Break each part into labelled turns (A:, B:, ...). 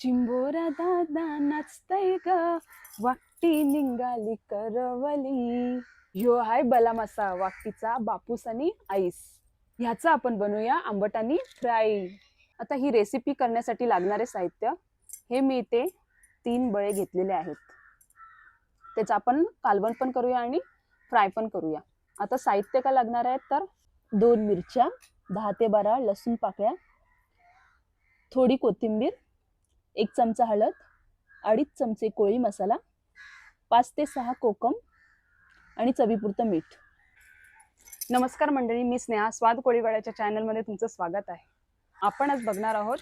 A: चिंबोरा दादा नाचतय ग. वाकटी निघाली करवली. ह्यो हाय बला मासा वाकटीचा बापूस आणि आईस. ह्याचा आपण बनवूया आंबट आणि फ्राय. आता ही रेसिपी करण्यासाठी लागणारे साहित्य हे मी इथे तीन बळे घेतलेले आहेत. त्याचं आपण कालवण पण करूया आणि फ्राय पण करूया. आता साहित्य का लागणार आहेत तर दोन मिरच्या दहा ते बारा लसूण पाकळ्या थोडी कोथिंबीर एक चमचा हळद अडीच चमचे कोळी मसाला पाच ते सहा कोकम आणि चवीपुरतं मीठ. नमस्कार मंडळी मी स्नेहा स्वाद कोळीवाड्याच्या चॅनलमध्ये तुमचं स्वागत आहे. आपण आज बघणार आहोत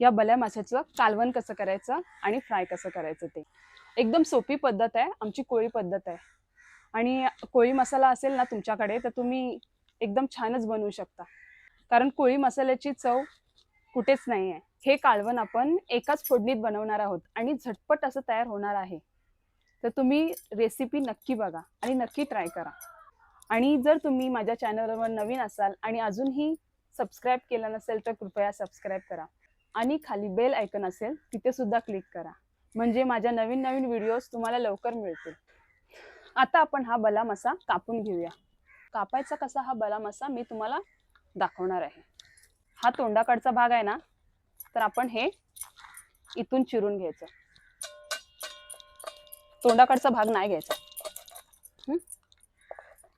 A: या बल्या माशाचं कालवण कसं करायचं आणि फ्राय कसं करायचं ते. एकदम सोपी पद्धत आहे आमची कोळी पद्धत आहे. आणि कोळी मसाला असेल ना तुमच्याकडे तर तुम्ही एकदम छानच बनवू शकता. कारण कोळी मसाल्याची चव कुठेच नाही आहे हे कालवण आपण एकाच फोडणीत बनवणार आहोत आणि झटपट असं तयार होणार आहे. तर तुम्ही रेसिपी नक्की बघा आणि नक्की ट्राय करा. आणि जर तुम्ही माझ्या चॅनलवर नवीन असाल आणि अजूनही सबस्क्राईब केलं नसेल तर कृपया सबस्क्राईब करा. आणि खाली बेल ऐकन असेल तिथे सुद्धा क्लिक करा. म्हणजे माझ्या नवीन नवीन व्हिडिओज तुम्हाला लवकर मिळतील. आता आपण हा बला मसा कापून घेऊया. कापायचा कसा हा बला मसा मी तुम्हाला दाखवणार आहे. हा तोंडाकडचा भाग आहे ना तर आपण हे इथून चिरून घ्यायचं. तोंडाकडचा भाग नाही घ्यायचा.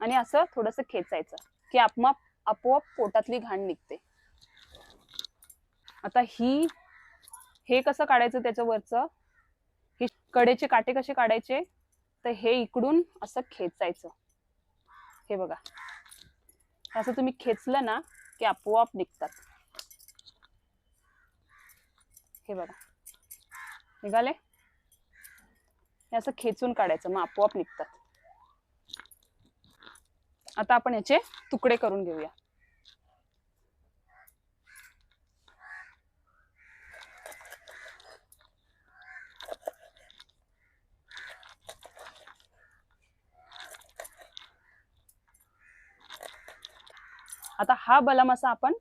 A: आणि असं थोडस खेचायचं की आपोआप आपोआप पोटातली घाण निघते. आता ही हे कसं काढायचं त्याच्यावरचं? हे कडेचे काटे कसे काढायचे? तर हे इकडून असं खेचायचं. हे बघा. असं तुम्ही खेचलं ना की आपोआप निघतात. हे बघा. निघाले? हे असं खेचून काढायचं मग आपोआप निघतात. आता आपण याचे तुकडे करून घेऊया. आता हा बलम असा आपण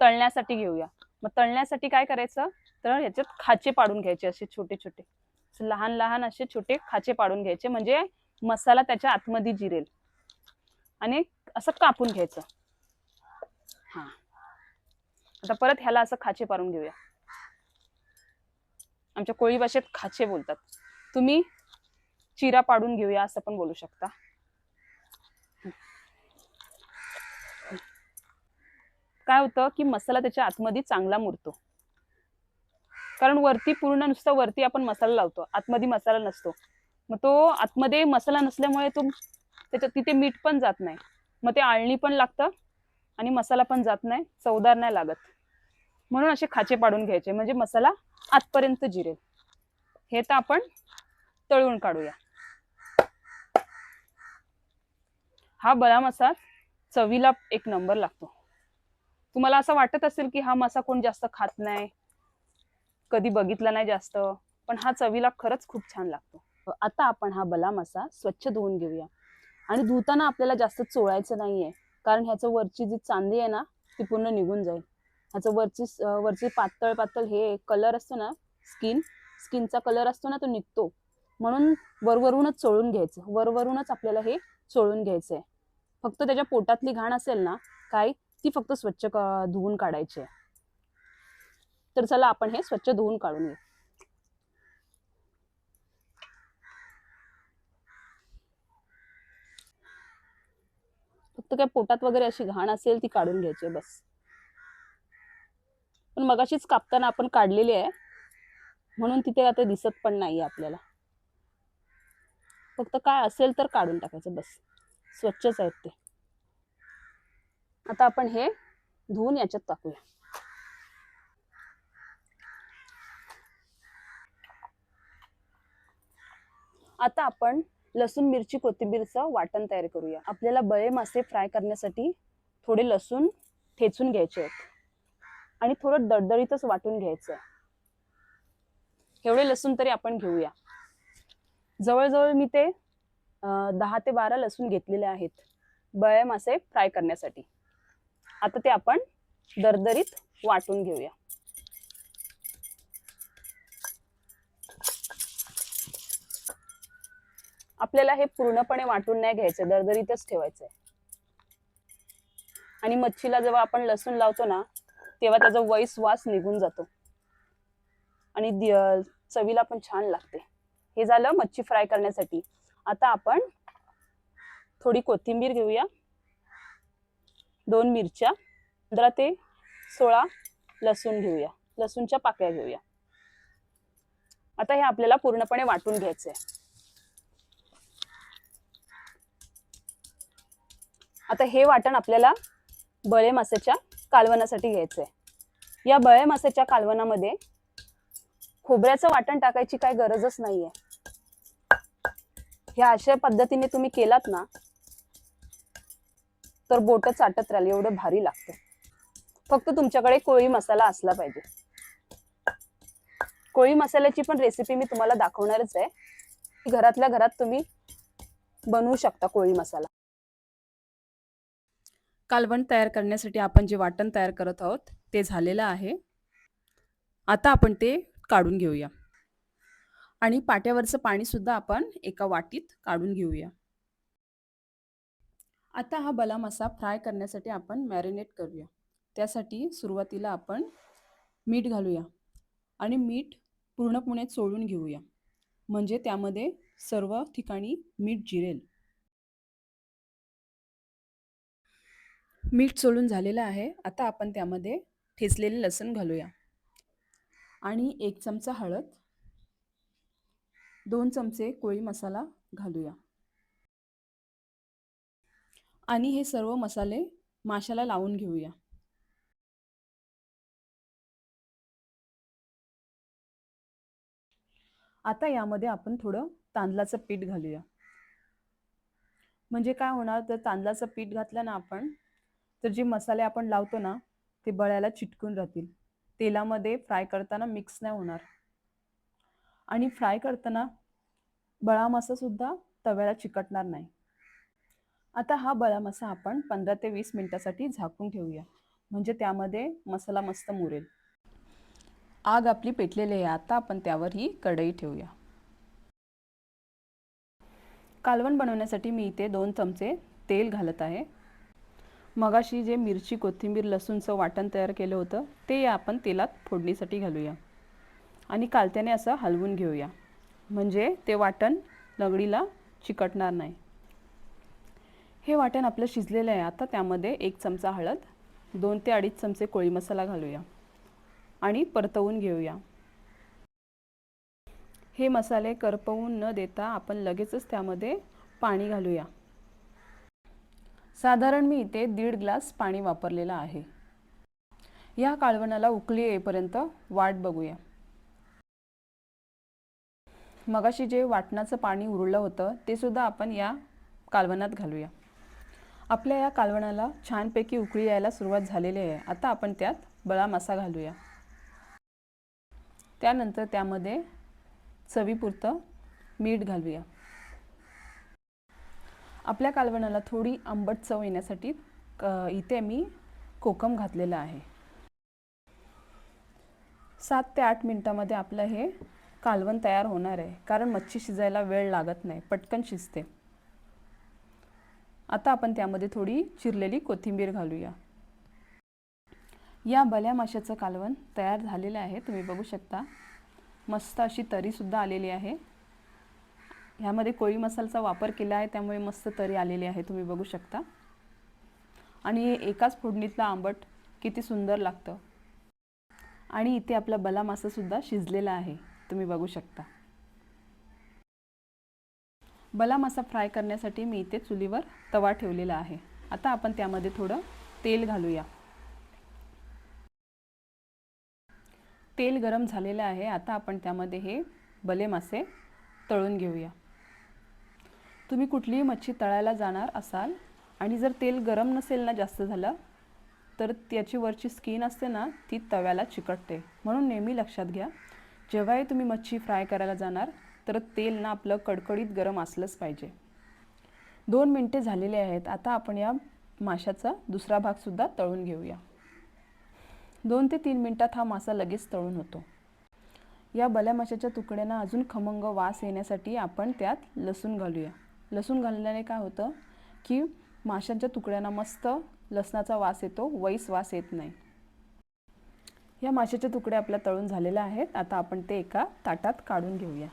A: तळण्यासाठी घेऊया. मग तळण्यासाठी काय करायचं? तर याच्यात खाचे पाडून घ्यायचे असे छोटे छोटे. लहान लहान असे छोटे खाचे पाडून घ्यायचे. म्हणजे मसाला त्याच्या आतमध्ये जिरेल. आणि असं कापून घ्यायचं. हा. आता परत ह्याला असं खाचे पाडून घेऊया. आमच्या कोळी भाषेत खाचे बोलतात. तुम्ही चिरा पाडून घेऊया असं पण बोलू शकता. काय होतं की मसाला त्याच्या आतमध्ये चांगला मुरतो. कारण वरती पूर्ण नुसतं वरती आपण मसाला लावतो. आतमध्ये मसाला नसतो. मग तो आतमध्ये मसाला नसल्यामुळे तो त्याच्यात तिथे मीठ पण जात नाही. मग ते आळणी पण लागतं आणि मसाला पण जात नाही चवदार नाही लागत. म्हणून असे खाचे पाडून घ्यायचे. म्हणजे मसाला आतपर्यंत जिरेल. हे तर आपण तळून काढूया. हा बळा मसा चवीला एक नंबर लागतो. तुम्हाला असं वाटत असेल की हा मसा कोण जास्त खात नाही? कधी बघितला नाही जास्त पण हा चवीला खरंच खूप छान लागतो. आता आपण हा बला असा स्वच्छ धुवून घेऊया. आणि धुताना आपल्याला जास्त चोळायचं नाहीये कारण ह्याचं वरची जी चांदी आहे ना ती पूर्ण निघून जाईल. ह्याचं वरची वरची पातळ पातळ हे कलर असतो ना स्किन स्किनचा कलर असतो ना तो निघतो. म्हणून वरवरूनच चोळून घ्यायचं. वरवरूनच आपल्याला हे चोळून घ्यायचंय. फक्त त्याच्या पोटातली घाण असेल ना काय ती फक्त स्वच्छ धुवून काढायची आहे. तर चला आपण हे स्वच्छ धुवून काढून घेऊ. फक्त काय पोटात वगैरे अशी घाण असेल ती काढून घ्यायची आहे बस. पण मगाशीच कापताना आपण काढलेली आहे. म्हणून तिथे आता दिसत पण नाहीये आपल्याला. फक्त काय असेल तर काढून टाकायचं बस. स्वच्छच आहेत ते. आता आपण हे धुवून याच्यात टाकूया. आता आपण लसूण मिरची कोथिंबीरचं वाटण तयार करूया. आपल्याला बळे मासे फ्राय करण्यासाठी थोडे लसूण ठेचून घ्यायचे आहेत. आणि थोडं दडदडीतच वाटून घ्यायचं आहे. एवढे लसूण तरी आपण घेऊया. जवळजवळ मी ते दहा ते बारा लसूण घेतलेले आहेत बळे मासे फ्राय करण्यासाठी. आता ते आपण दरदरीत वाटून घेऊया. आपल्याला हे पूर्णपणे वाटून नाही घ्यायचं दरदरीतच ठेवायचंय आणि मच्छीला जेव्हा आपण लसूण लावतो ना तेव्हा त्याचा वैस वास निघून जातो. आणि चवीला पण छान लागते. हे झालं मच्छी फ्राय करण्यासाठी. आता आपण थोडी कोथिंबीर घेऊया. दोन मिरच्या पंधरा ते सोळा लसूण घेऊया. लसूणच्या पाकळ्या घेऊया. आता हे आपल्याला पूर्णपणे वाटून घ्यायचंय. आता हे वाटण आपल्याला बळे माशाच्या कालवणासाठी आहे या बळे मासेच्या कालवणामध्ये खोबऱ्याचं वाटण टाकायची काय गरजच नाहीये. ह्या अशा पद्धतीने तुम्ही केलात ना तर बोट चाटत राहील एवढं भारी लागतं. फक्त तुमच्याकडे कोळी मसाला असला पाहिजे. कोळी मसाल्याची पण रेसिपी मी तुम्हाला दाखवणारच आहे. घरातल्या घरात तुम्ही बनवू शकता कोळी मसाला. कालवण तयार करण्यासाठी आपण जे वाटण तयार करत आहोत ते झालेलं आहे. आता आपण ते काढून घेऊया. आणि पाट्यावरचं पाणीसुद्धा आपण एका वाटीत काढून घेऊया. आता हा बला मसा फ्राय करण्यासाठी आपण मॅरिनेट करूया. त्यासाठी सुरुवातीला आपण मीठ घालूया आणि मीठ पूर्णपणे चोळून घेऊया. म्हणजे त्यामध्ये सर्व ठिकाणी मीठ जिरेल. मीठ चोळून झालेलं आहे. आता आपण त्यामध्ये ठेचलेले लसूण घालूया. आणि एक चमचा हळद. दोन चमचे कोळी मसाला घालूया. आणि हे सर्व मसाले माशाला लावून घेऊया. आता यामध्ये आपण थोडं तांदळाचं पीठ घालूया. म्हणजे काय होणार? तर तांदळाचं पीठ घातलं ना आपण तर जे मसाले आपण लावतो ना ते बळ्याला चिटकून राहतील. तेलामध्ये फ्राय करताना मिक्स नाही होणार. आणि फ्राय करताना बळा मसासुद्धा तव्याला चिकटणार नाही. आता हा बळा मसा आपण पंधरा ते वीस मिनिटासाठी झाकून ठेवूया. म्हणजे त्यामध्ये मसाला मस्त मुरेल. आग आपली पेटलेली आहे. आता आपण त्यावर ही कढई ठेवूया. कालवण बनवण्यासाठी मी इथे दोन चमचे तेल घालत आहे. मगाशी जे मिरची कोथिंबीर लसूणचं वाटण तयार केलं होतं ते आपण तेलात फोडणीसाठी घालूया. आणि कालत्याने असं हलवून घेऊया. म्हणजे ते वाटण लगडीला चिकटणार नाही. हे वाटण आपलं शिजलेलं आहे. आता त्यामध्ये एक चमचा हळद दोन ते अडीच चमचे कोळी मसाला घालूया. आणि परतवून घेऊया. हे मसाले करपवून न देता आपण लगेचच त्यामध्ये पाणी घालूया. साधारण मी इथे दीड ग्लास पाणी वापरलेलं आहे. या काळवणाला उकळी येईपर्यंत वाट बघूया. मगाशी जे वाटणाचं पाणी उरलं होतं ते सुद्धा आपण या कालवणात घालूया. आपल्या या कालवणाला छानपैकी उकळी यायला सुरुवात झालेली आहे. आता आपण त्यात बळा मासा घालूया. त्यानंतर त्यामध्ये चवीपुरतं मीठ घालूया. आपल्या कालवणाला थोडी आंबट चव येण्यासाठी इथे मी कोकम घातलेलं आहे. सात ते आठ मिनटामध्ये आपलं हे कालवण तयार होणार आहे. कारण मच्छी शिजायला वेळ लागत नाही. पटकन शिजते. आता आपण त्यामध्ये थोडी चिरलेली कोथिंबीर घालूया. या भल्या माशाचं कालवण तयार झालेलं आहे. तुम्ही बघू शकता. मस्त अशी तरीसुद्धा आलेली आहे. ह्यामध्ये कोळी मसाल्याचा वापर केला आहे त्यामुळे मस्त तरी आलेली आहे तुम्ही बघू शकता. आणि एकाच फोडणीतला आंबट किती सुंदर लागतं. आणि इथे आपला बला मासासुद्धा शिजलेला आहे तुम्ही बघू शकता. बला मासा फ्राय करण्यासाठी मी इथे चुलीवर तवा ठेवलेला आहे. आता आपण त्यामध्ये थोडं तेल घालूया. तेल गरम झालेलं आहे आता आपण त्यामध्ये हे बले मासे तळून घेऊया. तुम्ही कुठलीही मच्छी तळायला जाणार असाल आणि जर तेल गरम नसेल ना जास्त झालं तर त्याची वरची स्किन असते ना ती तव्याला चिकटते. म्हणून नेहमी लक्षात घ्या जेव्हाही तुम्ही मच्छी फ्राय करायला जाणार तर तेल ना आपलं कडकडीत गरम असलंच पाहिजे. दोन मिनटे झालेले आहेत आता आपण या माशाचा दुसरा भागसुद्धा तळून घेऊया. दोन ते तीन मिनटात हा मासा लगेच तळून होतो. या बल्या माशाच्या तुकड्यांना अजून खमंग वास येण्यासाठी आपण त्यात लसूण घालूया. लसूण घालण्याने काय होतं की माशांच्या तुकड्यांना मस्त लसणाचा वास येतो वैस वास येत नाही. या माशाच्या तुकडे आपल्या तळून झालेले आहेत. आता आपण ते एका ताटात काढून घेऊया.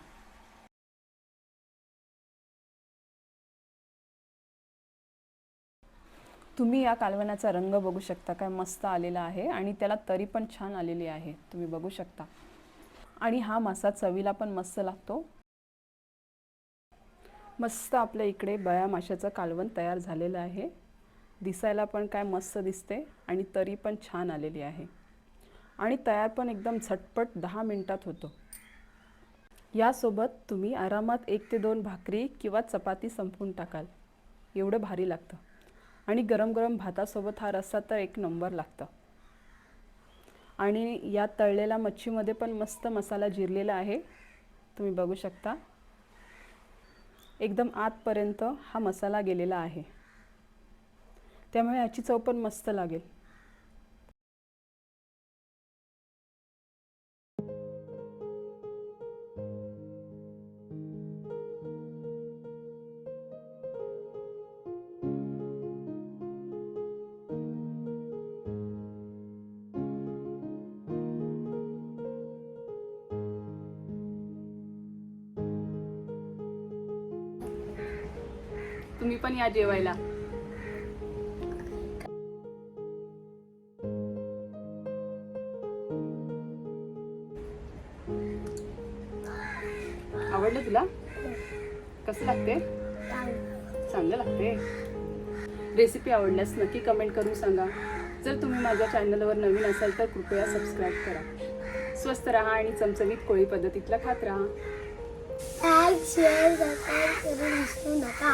A: तुम्ही या कालवणाचा रंग बघू शकता काय मस्त आलेला आहे आणि त्याला तरी पण छान आलेली आहे. तुम्ही बघू शकता. आणि हा मासा चवीला पण मस्त लागतो. मस्त आपल्या इकडे बया माशाचं कालवण तयार झालेलं आहे. दिसायला पण काय मस्त दिसते आणि तरी पण छान आलेली आहे. आणि तयार पण एकदम झटपट दहा मिनटात होतो. यासोबत तुम्ही आरामात एक ते दोन भाकरी किंवा चपाती संपवून टाकाल. एवढं भारी लागतं. आणि गरम गरम भातासोबत हा रस्सा तर एक नंबर लागतं. आणि या तळलेल्या मच्छीमध्ये पण मस्त मसाला जिरलेला आहे. तुम्ही बघू शकता. एकदम आतपर्यंत हा मसाला गेलेला आहे. त्यामुळे याची चव पण मस्त लागेल. तुम्ही पण या जेवायला. आवडलं तुला? कसं लागते? चांगलं लागते. रेसिपी आवडल्यास नक्की कमेंट करून सांगा. जर तुम्ही माझ्या चॅनलवर नवीन असाल तर कृपया सबस्क्राईब करा. स्वस्त राहा आणि चमचमीत कोळी पद्धतीतला खात राहा.
B: शेअर करून विसरू नका.